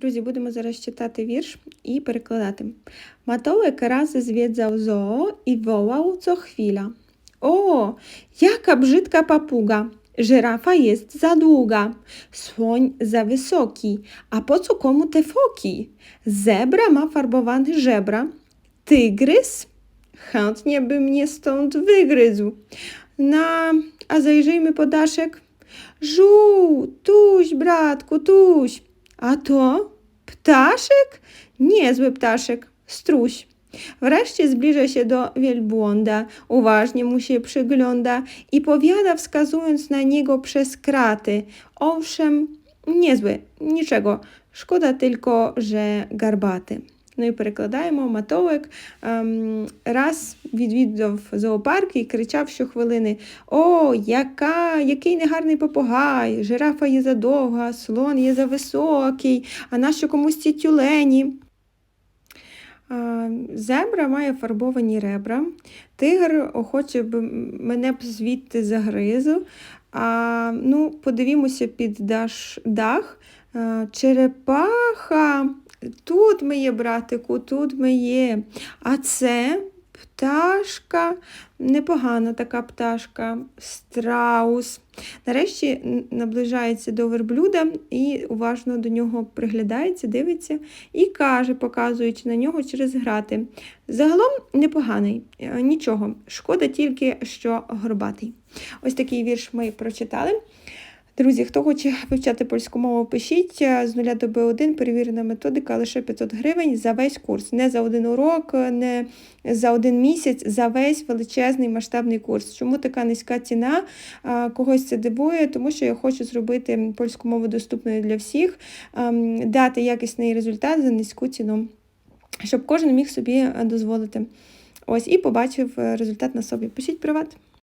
Друзі, будемо зараз читати вірш і перекладати. Matołek raz zwiedzał zoo i wołał co chwila. O, jaka brzydka papuga! Żyrafa jest za długa, słoń za wysoki, a po co komu te foki? Zebra ma farbowane żebra, tygrys chętnie by mnie stąd wygryzł. Na, a zajrzyjmy podaszek. Żół, tuś, bratku, tuś. A to ptaszek? Niezły ptaszek, struś. Wreszcie zbliża się do wielbłąda, uważnie mu się przygląda i powiada, wskazując na niego przez kraty. Owszem, niezły, niczego. Szkoda tylko, że garbaty. Ну і перекладаємо Матолик ем, раз відвідав зоопарк і кричав щохвилини: О, яка, який негарний попугай! Жирафа є задовга, слон є зависокий, а нащо комусь ці тюлені? Зебра має фарбовані ребра. Тигр охоче б мене б звідти загризу. А, ну, подивімося під даш, дах. Черепаха. Тут ми є, братику, тут ми є. А це пташка, непогана така пташка, страус. Нарешті наближається до верблюда і уважно до нього приглядається, дивиться і каже, показуючи на нього через грати. Загалом непоганий, е, нічого. Шкода тільки, що горбатий. Ось такий вірш ми прочитали. Друзі, хто хоче вивчати польську мову, пишіть е, з 0 до Б1, перевірена методика, лише 500 гривень за весь курс. Не за один урок, не за один місяць, за весь величезний масштабний курс. Чому така низька ціна? Когось це дивує, тому що я хочу зробити польську мову доступною для всіх, ем, дати якісний результат за низьку ціну, щоб кожен міг собі е, дозволити. Ось і побачив е, результат на собі. Пишіть приват.